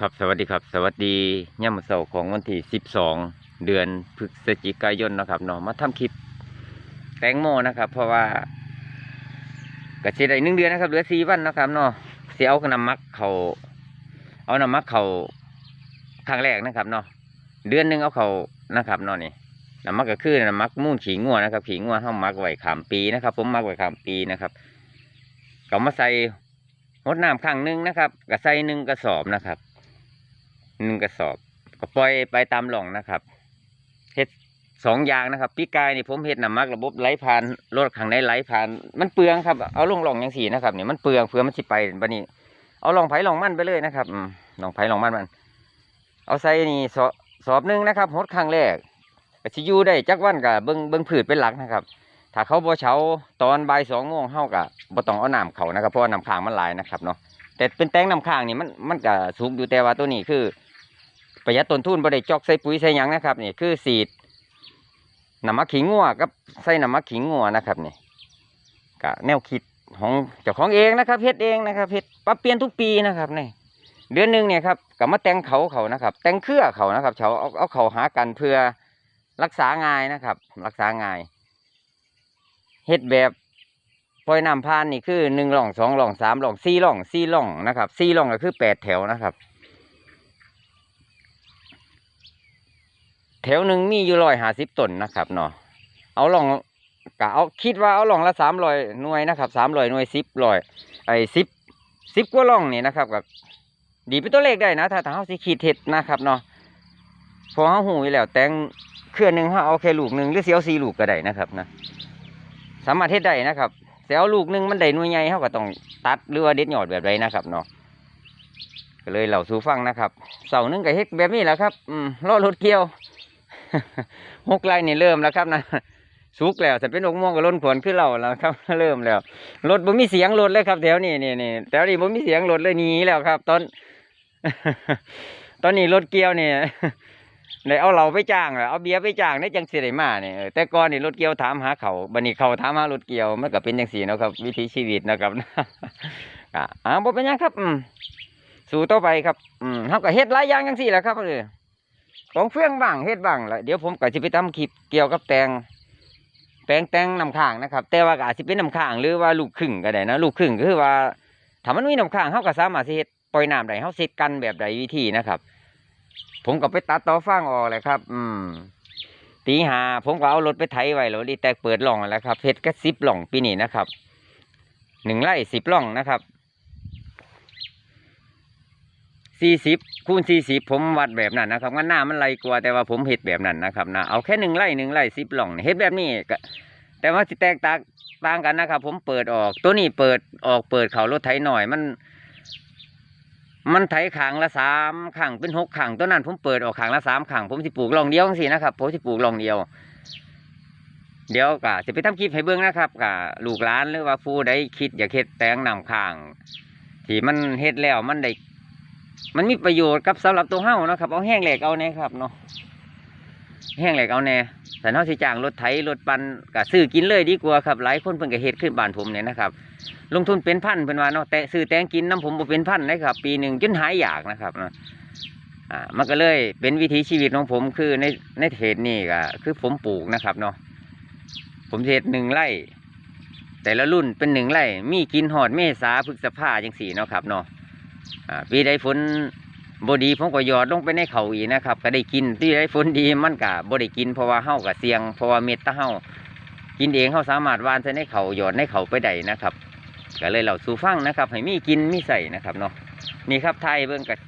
ครับสวัสดีครับ สวัสดีย่ำเสาร์ของวันที่สิบสองเดือนพฤศจิกายนนะครับเนาะมาทำคลิปแตงโมนะครับ เพราะว่ากระเชได้หนึ่งเดือนนะครับเหลือสี่วันนะครับเนาะเสียเอาน้ำมักเขาเอาน้ำมักเขาครั้งแรกนะครับเนาะเดือนหนึ่งเอาเขานะครับเนาะนี่น้ำมักก็คือน้ำมักมูนขี่งัวนะครับขี่งัวห้ามักไว้ขามปีนะครับ ผมมักไว้ขามปีนะครับก็มาใส่หดน้ำครั้งหนึ่งนะครับก็ใส่หนึ่งกระสอบนะครับ หนึ่งกระสอบก็ปล่อยไปตามหล่องนะครับเฮ็ดสองอย่างนะครับปีกายนี่ผมเฮ็ดน้ำมักระบบไหลผ่านรถข้างในไหลผ่าน มันเปลืองครับเอาลงหล่องอย่างสี่นะครับเนี่ยมันเปลืองเพื่อมันสิไปบัดนี้ เอาหลองไผ่หลองมันไปเลยนะครับอืมลองไผ่หลองมันมัน เอาใส่นี่สอบสอบหนึ่งนะครับหดครั้งแรกก็สิอยู่ได้จักวันกับเบิ้งเบิ้งผืดเป็นหลักนะครับ ถ้าเขาบ่เช้าตอนบ่ายสองโมงเฮากับบ่ต้องเอาน้ำเขานะครับเพราะว่าน้ำค้างมันหลายนะครับเนาะแต่เป็นแตงน้ำค้างนี่มันมันก็สูงอยู่แต่ว่าตัวนี้คือ ประหยัดต้นทุนบ่ได้จอกใส่ปุ๋ยใส่หยังนะครับนี่คือสีดน้ำมักขิงงัวกับใส่น้ำมักขิงงัวนะครับนี่ก็แนวคิดของเจ้าของเองนะครับเฮ็ดเองนะครับเฮ็ดปรับเปลี่ยนทุกปีนะครับนี่เดือนหนึ่งเนี่ยครับก็มาแต่งเขาเขานะครับ แต่งเครือเขานะครับเขาเอาเอาเขาหากันเพื่อรักษาง่ายนะครับ รักษาง่ายเฮ็ดแบบปล่อยน้ำพานนี่คือหนึ่งหล่องสองหล่องสามหล่องสี่หล่องสี่หล่องนะครับสี่หล่องก็คือแปดแถวนะครับ แถวหนึ่งมีอยู่ร้อยห้าสิบต้นนะครับเนาะเอาลองกะเอาคิดว่าเอาลองละสามร้อยหน่วยนะครับสามร้อยหน่วยสิบร้อยไอ้สิบสิบกว่าลองนี่นะครับกับดีเป็นตัวเลขได้นะถ้าถ้าเขาสิขีดเห็ดนะครับเนาะพอเขาหูอยู่แล้วแต่งเครื่อหนึ่งเขาเอาแค่ลูกหนึ่งหรือเสียวสี่ลูกก็ได้นะครับนะสามารถเฮ็ดได้นะครับแต่เอาลูกหนึ่งมันได้หน่วยใหญ่เขาก็ต้องตัดหรือว่าเด็ดหยอดแบบใดนะครับเนาะก็เลยเหล่าสูฟังนะครับเสาหนึ่งก็เฮ็ดแบบนี้แหละครับ อืมรอรถเกี่ยว หกไร่นี่เริ่มแล้วครับนะสุกแล้วจะเป็นอกม่วงกับล้นขวนขึ้นเราแล้วครับ เริ่มแล้วรถบ่มีเสียงรถเลยครับแถวนี้นี่นี่แถวนี้บ่มีเสียงรถเลยหนีแล้วครับ ตอน ตอนนี้รถเกียวเนี่ได้เอาเราไปจ้างเอาเบียร์ไปจ้างได้จังสิได้มาเนี่ยแต่ก่อนนี่รถเกียวถามหาเขาบัดนี้เขาถามหารถเกียวมันก็เป็นจังสี่เนะครับ วิถีชีวิตนะครับอะอ่าบ่เป็นยังครับ อืมสู่ต่อไปครับ อืมเฮาก็เฮ็ดหลายอย่างจังสี่แหละครับเออ ของเฟื่องบ้างเฮ็ดบ้างแล้วเดี๋ยวผมก็จะไปทำคลิปเกี่ยวกับแตงแตงแตงน้ำข้างนะครับ แต่ว่าก็อาจจะเป็นน้ำข้างหรือว่าลูกครึ่งก็ได้นะลูกครึ่งก็คือว่าถ้ามันมีน้ำข้างเขาก็สามารถเฮ็ดปล่อยน้ำได้เขาเสร็จกันแบบใดวิธีนะครับ ผมก็ไปตัดต่อฟางออกเลยครับ อืมตีหาผมก็เอารถไปไถไว้แล้วดีแต่เปิดหล่องแล้วครับเฮ็ดก็สิบหล่องปีนี้นะครับหนึ่งไร่สิบหล่องนะครับ สี่สิบคูณสี่สิบผมวัดแบบนั้นนะครับงั้นหน้ามันไหลกว่าแต่ว่าผมเห็ดแบบนั้นนะครับนะเอาแค่หนึ่งไร่หนึ่งไร่สิบหล่องเห็ดแบบนี้ก็แต่ว่าแตกต่างต่างกันนะครับ ผมเปิดออก ตัวนี้เปิดออกเปิดเขารถไถหน่อยมัน มันไถขางละสามขางเป็นหกขางตัวนั้น ผมเปิดออกขางละสามขางผมสิปลูกหล่องเดียวสินะครับผมสิปลูกหล่องเดียว เดี๋ยวก็จะไปทำคลิปให้เบิ้องนะครับกับลูกหลานหรือว่าผู้ใดคิดอยากเฮ็ดแตงนำข้างที่มันเฮ็ดแล้วมันได้ มันมีประโยชน์กับสำหรับตัวเฮานะครับเอาแห้งแหลกเอาแน่ครับเนาะแห้งแหลกเอาแน่แต่เฮาสิจ้างรถไถรถปันก็ซื้อกินเลยดีกว่าครับ หลายคนเพิ่นก็เฮ็ดขึ้นบ้านผมเนี่ยนะครับ ลงทุนเป็นพันเพิ่นว่าเนาะแต่ซื้อแตงกินน้ำผมบ่เป็นพันนะครับ ปีหนึ่งจนหายอยากนะครับเนาะอ่ามันก็เลยเป็นวิถีชีวิตของผมคือในในเทศนี่ก็คือผมปลูกนะครับเนาะผมเทศหนึ่งไร่แต่ละรุ่นเป็นหนึ่งไร่มีกินหอดเมษาพฤษภาจังสี่เนาะครับเนาะ ปีใดฝนบดีผมก็หยอดลงไปในเขาอีกนะครับ ก็ได้กินปีใดฝนดีมันก็บได้กินเพราะว่าเฮากับเสียงเพราะว่าเม็ดตะเฮากินเองเฮาสามารถวานใส่ในเขาหยอดในเขาไปได้นะครับก็เลยเหล่าสู่ฟังนะครับ ให้มีกินมีใส่นะครับเนาะนี่ครับไทยเบิ่งกับ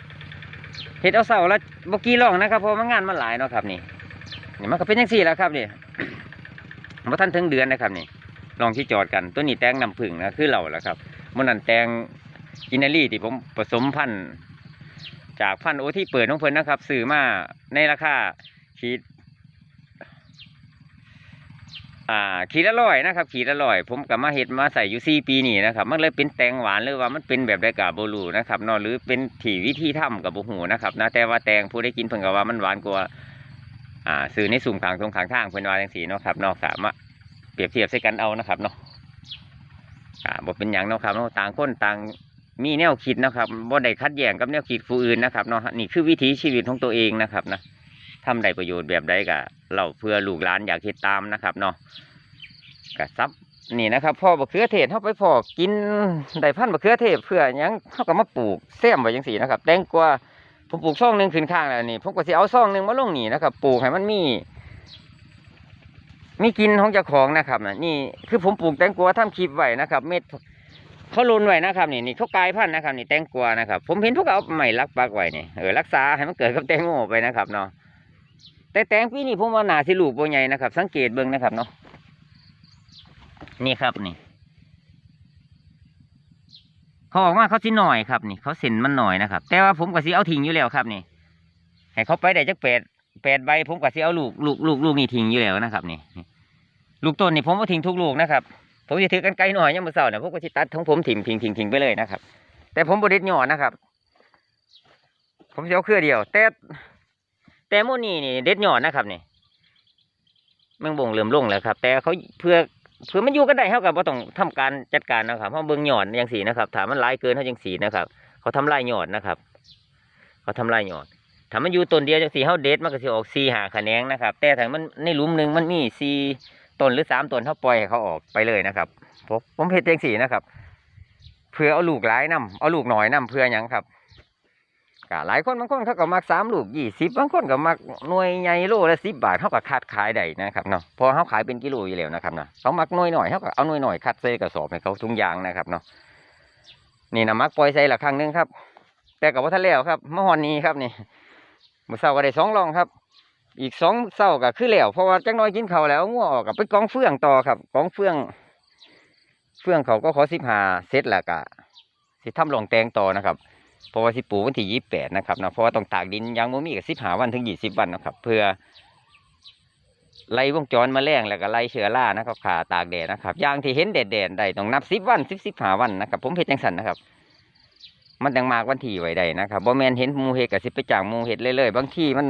เฮ็ดเอาเสาแล้วบกี้ร่องนะครับเพราะมันงานมันหลายเนาะครับนี่นี่มันก็เป็นย่างสี่แล้วครับนี่มาท่านถึงเดือนนะครับนี่ลองที่จอดกันตัวนี้แตงน้ำผึ้งนะคือเราแหละครับมันนั่นแตง กินนารีที่ผมผสมพันธุ์จากพันธุ์โอที่เปิดของเพิ่นนะครับซื้อมาในราคาขีดอ่าขีดละร้อยนะครับขีดละร้อยผมกับมาเห็ดมาใส่อยู่สี่ปีนี่นะครับ มันเลยเป็นแตงหวานหรือว่ามันเป็นแบบไดกาโบลูนะครับนอหรือเป็นถี่วิธีทำกับบุหูนะครับนะแต่ว่าแตงผู้ได้กินเพิ่นก็ว่ามันหวานกว่าอ่าซื้อในสุ่มขางตรงขางทางเพิ่นว่าจังสีเนาะครับนอกสามารถเปรียบเทียบใส่กันเอานะครับเนาะอ่าบ่เป็นหยังเนาะครับเนาะต่างคนต่าง มีแนวคิดนะครับบ่ได้คัดแย้งกับแนวคิดผู้อื่นนะครับเนาะนี่คือวิถีชีวิตของตัวเองนะครับนะทำได้ประโยชน์แบบใดก็เราเพื่อลูกหลานอยากเฮ็ดตามนะครับเนาะก็ซับนี่นะครับพ่อบักเขือเทศเข้าไปพอกินได้พันบักเขือเทศเพื่อยังเขาก็มาปลูกแซมไว้จังซี่นะครับแตงกวาผมปลูกซ่องหนึ่งขึ้นข้างแล้วนี่ผมก็สิเอาซ่องหนึ่งมาลงนี่นะครับปลูกให้มันมีมีกินของเจ้าของนะครับนะนี่คือผมปลูกแตงกวาทำคลิปไว้นะครับ เม็ด เขาลุนไว้นะครับนี่นี่เขากลายพันธุ์นะครับนี่แตงกวานะครับ ผมเห็นพวกเอาใหม่รักปักไว้นี่เออรักษาให้มันเกิดกับแตงโมไปนะครับเนาะแต่แตงปีนี้ผมว่าหนาสิลูกโบใหญ่นะครับ สังเกตเบิ่งนะครับเนาะนี่ครับนี่เขาออกมาเขาสิหน่อยครับนี่เขาเส้นมันหน่อยนะครับ แต่ว่าผมก็สิเอาทิ้งอยู่แล้วครับนี่ให้เขาไปได้จักแปดแปดใบผมก็สิเอาลูกลูกลูกลูกนี่ทิ้งอยู่แล้วนะครับ นี่ ลูกต้นนี่ผมก็ทิ้งทุกลูกนะครับ ผมจะถือกันไกลหน่อยยังมือเสาร์เนี่ยผมก็จะตัดทั้งผมถิ่มทิ้งทิ้งทิ้งไปเลยนะครับ แต่ผมบริเด็ดหย่อนนะครับ ผมจะเอาเครือเดียว แต่แต่โมนี่นี่เด็ดหย่อนนะครับนี่แมงบงเริ่มลงแล้วครับ แต่เขาเพื่อเพื่อมันอยู่กันได้เขากับว่าต้องทำการจัดการนะครับเพราะเบิ่งหย่อนอย่างสีนะครับถามมันร้ายเกินเขาจังสีนะครับ เขาทำลายหย่อนนะครับ เขาทำลายหย่อนถามันอยู่ต้นเดียวจังสีเขาเด็ดมันก็จะออกสีหาขนงนะครับ แต่ถ้ามันในหลุมหนึ่งมันมีสี ต้นหรือสามต้นเขาปล่อยให้เขาออกไปเลยนะครับผมผมเห็ดเองสีนะครับ เพื่อเอาลูกหลายนํเอาลูกหน่อยนํเพื่อยังครับกหลายคนบางคนเขาก็มักสามลูกยี่สิบบางคนก็มักหน่วยใหญ่โลละสิบบาทเขาก็คัดขายได้นะครับเนาะพอเขาขายเป็นกิโลอยู่แล้วนะครับเนาะเขามักหน่วยหน่อยเขาก็เอาหน่วยหน่อยคัดใส่กระสอบให้เขาทุงยางนะครับเนาะนี่นะมักปล่อยใส่ละครั้งหนึงครับ แต่กับว่าทะแล้วครับเมื่อวานนี้ครับนี่เมื่อเช้าก็ได้สองรองครับ อีกสองเศร้าก็คือแล้วเพราะว่าจักหน้อยกินเขาแล้วงัวงออกกับไปกองเฟื่องต่อครับกองเฟื่อง เฟื่องเขาก็ขอสิบหาเซตแล้วก็สิทำลองแตงต่อนะครับเพราะว่าสิปูวันที่ยี่สิบแปดนะครับนะเพราะว่าต้องตากดินยางโมมีกับสิบหาวันถึงยี่สิบวันนะครับ เพื่อไล่วงจรมาแรงแล้วก็ไล่เชื้อรานะครับขาตากแดดนะครับอย่างที่เห็นแดดแดดได้ต้องนับสิบวันสิบสิบหาวันนะครับ ผมเห็ดจังสันนะครับ มันจังมากวันที่ไว้ได้นะครับบ่แมนเห็นมูเห็ดกับสิไปจางมูเห็ดเรื่อยๆบางที่มัน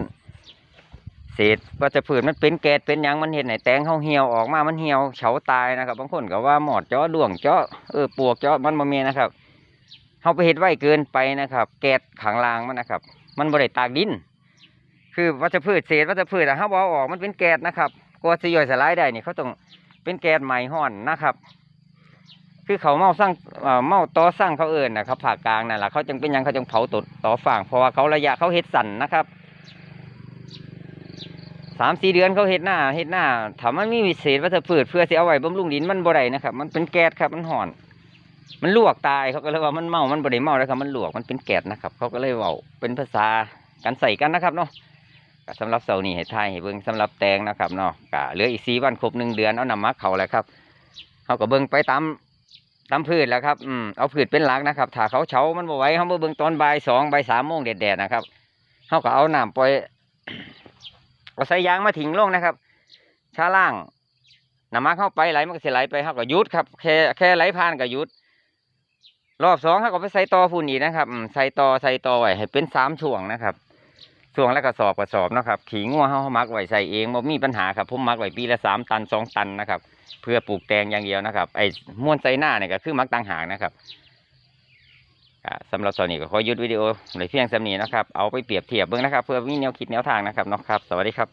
เศษว่าจะผืนมันเป็นแกดเป็นหยังมันเห็นไหนแตงเขาเหี่ยวออกมามันเหี่ยวเฉาตายนะครับบางคนก็ว่าหมอดเจาะดวงเจาะเออปวกเจาะมันมาเมีนะครับเขาไปเห็ดไว้เกินไปนะครับ แกดขังลางมันนะครับ มันบริตากดิน คือวัชพืชเศษวัชพืชอะเขาบอกออกมันเป็นแกดนะครับกว่าจะย่อยสลายได้นี่เขาต้องเป็นแกดใหม่ห่อนนะครับ คือเขาเมาสร้างเอ่อเมาต่อสร้างเขาเอิญนะครับภาคกลางนั่นแหละเขาจึงเป็นยังเขาจึงเผาตดต่อฝางเพราะว่าเขาระยะเขาเฮ็ดสั่นนะครับ สามสี่เดือนเขาเฮ็ดหน้าเฮ็ดหน้าถามมันมีวิเศษวัชพืชเพื่อสิเอาไว้บำรุงดินมันบ่ได้นะครับ มันเป็นแก๊สครับมันห่อน มันลวกตายเขาก็เลยว่ามันเมา มันบ่ได้เมาแล้วครับ มันลวกมันเป็นแก๊สนะครับ เขาก็เลยเว้าเป็นภาษาการใส่กันนะครับเนาะสำหรับเสาร์นี้ให้ทายให้เบิ่งสำหรับแตงนะครับเนาะก็เหลืออีกสี่วันครบหนึ่งเดือนเอานำมาเขาแล้วครับเขาก็เบิ่งไปตามตามพืชแล้วครับอืมเอาพืชเป็นหลักนะครับถ้าเขาเฉามันบ่ไหวเขาเบิ่งตอนบ่ายสองบ่ายสามโมงแดดๆนะครับเขาก็เอาน้ำปล่อย เอาใส่ยางมาทิ้งลงนะครับช้าล่างน้ำมันเข้าไปไหลมันก็สิไหลไปเขาก็ยุดครับแค่แค่ไหลผ่านก็ยุดรอบสองเขาก็ไปใส่ต่อฝุ่นอีกนะครับใส่ต่อใส่ต่อไว้ให้เป็นสามช่วงนะครับช่วงแล้วก็สอบกระสอบนะครับขี่งัวเขามักไว้ใส่เองบ่มีปัญหาครับผมมักไว้ปีละสามตันสองตันนะครับ เพื่อปลูกแตงอย่างเดียวนะครับ ไอ้ม้วนใส่หน้าเนี่ยก็คือมักต่างหากนะครับ สำหรับตอนนี้ก็ขอหยุดวิดีโอในเพียงสำนีนะครับ เอาไปเปรียบเทียบเบื้องนะครับ เพื่อมีแนวคิดแนวทางนะครับเนาะครับ สวัสดีครับ